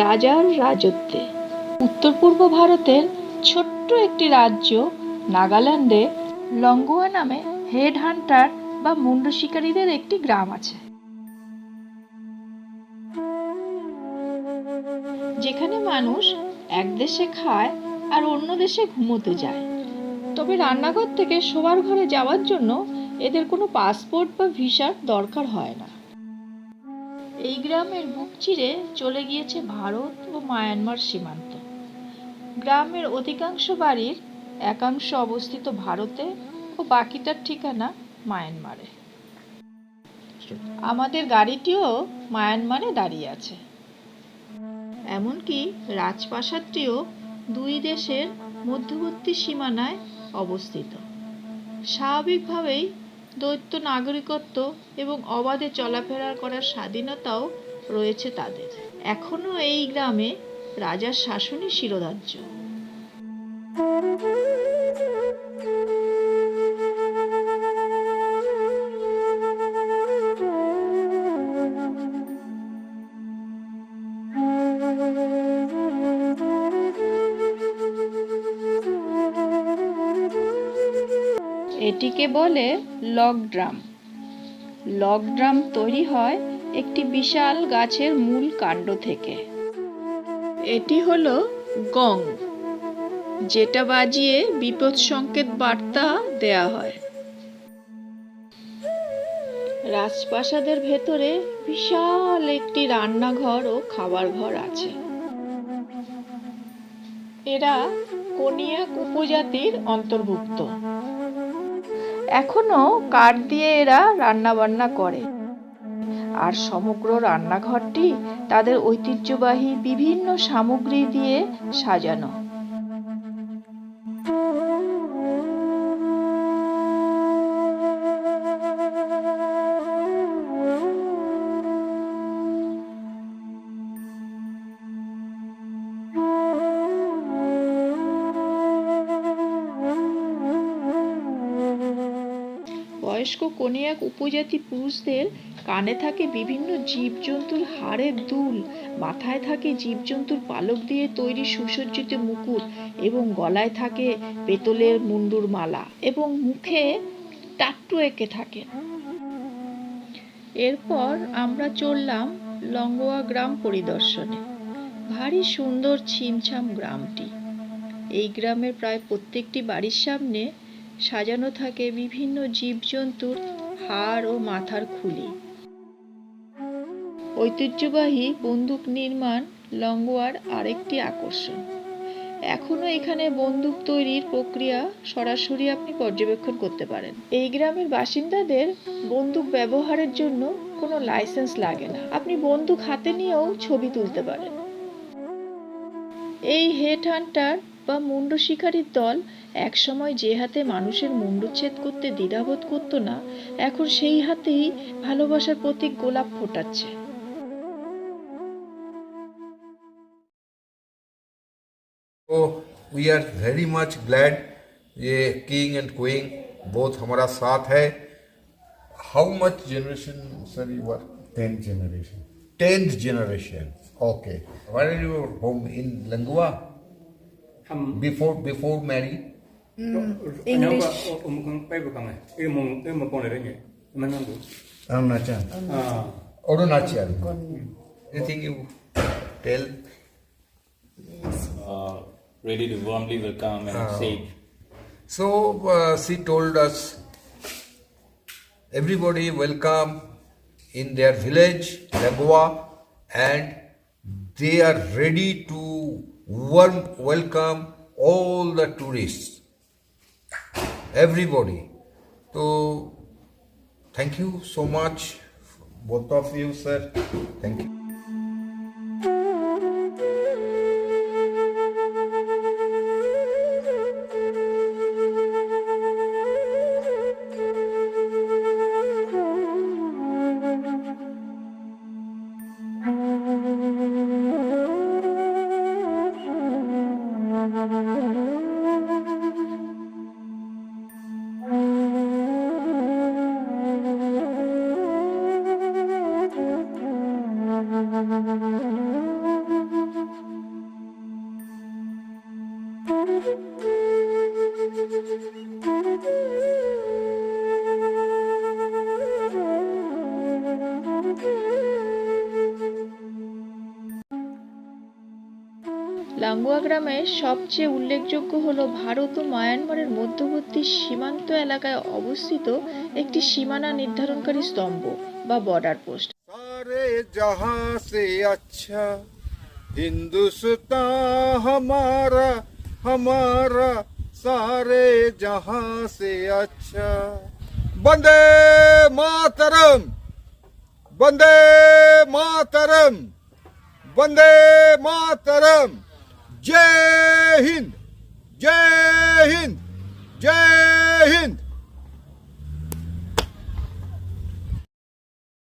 রাজার রাজত্বে। উত্তর পূর্ব ভারতের ছোট্ট একটি রাজ্য নাগাল্যান্ডে লঙ্গোয়া নামে হেড হান্টার বা মুন্ড শিকারীদের একটি গ্রাম আছে। যেখানে মানুষ এক দেশে খায় আর অন্য দেশে ঘুমোতে যায়। তবে রান্নাঘর থেকে শোবার ঘরে যাওয়ার জন্য এদের কোনো পাসপোর্ট বা ভিসার দরকার হয় না। এই গ্রামের বুক চিরে চলে গিয়েছে ভারত ও মায়ানমার সীমান্ত। গ্রামের অধিকাংশ বাড়ির একাংশ অবস্থিত ভারতে ও বাকিটার ঠিকানা মায়ানমারে। আমাদের গাড়িটিও মায়ানমারে দাঁড়িয়ে আছে। এমনকি রাজপ্রাসাদটিও দুই দেশের মধ্যবর্তী সীমানায় অবস্থিত। স্বাভাবিকভাবেই দ্বৈত নাগরিকত্ব এবং অবাধে চলাফেরা করার স্বাধীনতাও রয়েছে তাদের। এখনও এই গ্রামে রাজার শাসনই শিরোধার্য। এটিকে বলে লগ ড্রাম লগ ড্রাম তৈরি হয় একটি বিশাল গাছের মূল কাণ্ড থেকে। এটি হলো গং, যেটা বাজিয়ে বিপদ সংকেত বার্তা দেয়া হয়। রাজপ্রাসাদের ভেতরে বিশাল একটি রান্নাঘর ও খাবার ঘর আছে। এরা কোনিয়াক উপজাতির অন্তর্ভুক্ত। এখনও কাঠ দিয়ে এরা রান্না বান্না করে। আর সমগ্র রান্নাঘরটি তাদের ঐতিহ্যবাহী বিভিন্ন সামগ্রী দিয়ে সাজানো। বয়স্ক কোনে এক উপজাতি পুরুষদের কানে থাকে বিভিন্ন জীবজন্তুর হাড়ের দুল, মাথায় থাকে জীবজন্তুর পালক দিয়ে তৈরি সুসজ্জিত মুকুট এবং গলায় থাকে পেতলের মুন্ডুর মালা এবং মুখে টাট্টু এঁকে থাকে। এরপর আমরা চললাম লঙ্গোয়া গ্রাম পরিদর্শনে। ভারী সুন্দর ছিমছাম গ্রামটি। এই গ্রামের প্রায় প্রত্যেকটি বাড়ির সামনে সাজানো থাকে বিভিন্ন জীবজন্তুর হাড় ও মাথার খুলি। ঐতিহ্যবাহী বন্দুক নির্মাণ লঙ্গোয়ার আরেকটি আকর্ষণ। এখনও এখানে বন্দুক তৈরির প্রক্রিয়া সরাসরি আপনি পর্যবেক্ষণ করতে পারেন। এই গ্রামের বাসিন্দাদের বন্দুক ব্যবহারের জন্য কোনো লাইসেন্স লাগে না। আপনি বন্দুক হাতে নিয়েও ছবি তুলতে পারেন। এই হেড হান্টার বা মুন্ড শিকারীর দল একসময় যে হাতে মানুষের মুন্ডচ্ছেদ করতে দ্বিধাবোধ করতো না এখন সেই হাতেই ভালোবাসার প্রতীক গোলাপ ফোটাচ্ছে तो we are very much glad ये किंग एंड क्वीन बोथ हमारा साथ है how much generation sir you are 10th generation. Tenth generation okay where are your home in um, before before marriage mm, English. Arunachal uh, anything you tell? Yes. uh, ready to warmly welcome and uh, say. So uh, she told us everybody welcome in their village Lagua and they are ready to warm welcome all the tourists. Everybody. So thank you so much, both of you, sir. Thank you. Langua গ্রামের সবচেয়ে উল্লেখযোগ্য হল ভারত ও মায়ানমারের মধ্যবর্তী সীমান্ত এলাকায় অবস্থিত একটি সীমানা নির্ধারণকারী স্তম্ভ বা বর্ডার পোস্ট হিন্দুস্তান হমারা হমারা, সারে জহা আচ্ছা, সে আচ্ছা। বন্দে মাতরম বন্দে মাতরম বন্দে মাতরম। Cehin! Cehin! Cehin!